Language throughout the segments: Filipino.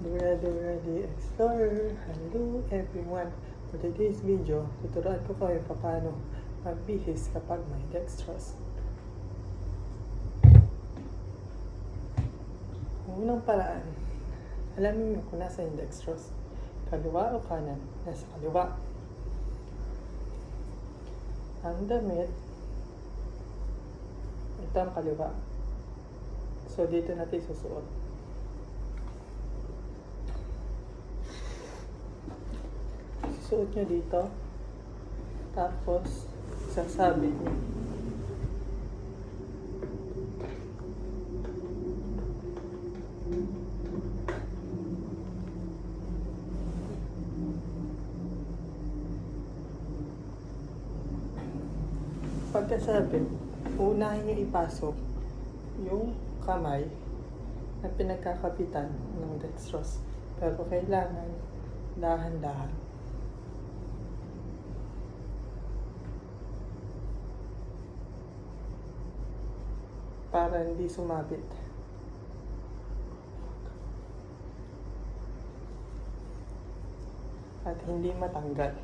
Dura the Explorer. Hello everyone. For today's video, tuturuan ko kayo paano magbihis kapag may dextrose. Ang unang paraan, alamin mo kung nasa yung dextrose. Kaliwa o kanan? Nasa kaliwa. Ang damit, ito ang kaliwa. So, dito natin susuot. Susuot nyo dito. Tapos, sasabit nyo. Pagkasabit, unahin nyo ipasok yung kamay na pinagkakapitan ng dextrose. Pero kailangan dahan-dahan. Para hindi sumabit. At hindi matanggal.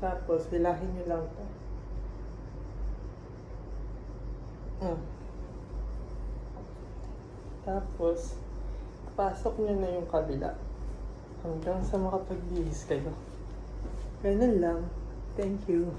Tapos, hilahin nyo lang to. Mm. Tapos, pasok nyo na yung kabila. Hanggang sa makapagbihis kayo. Ganun lang. Thank you.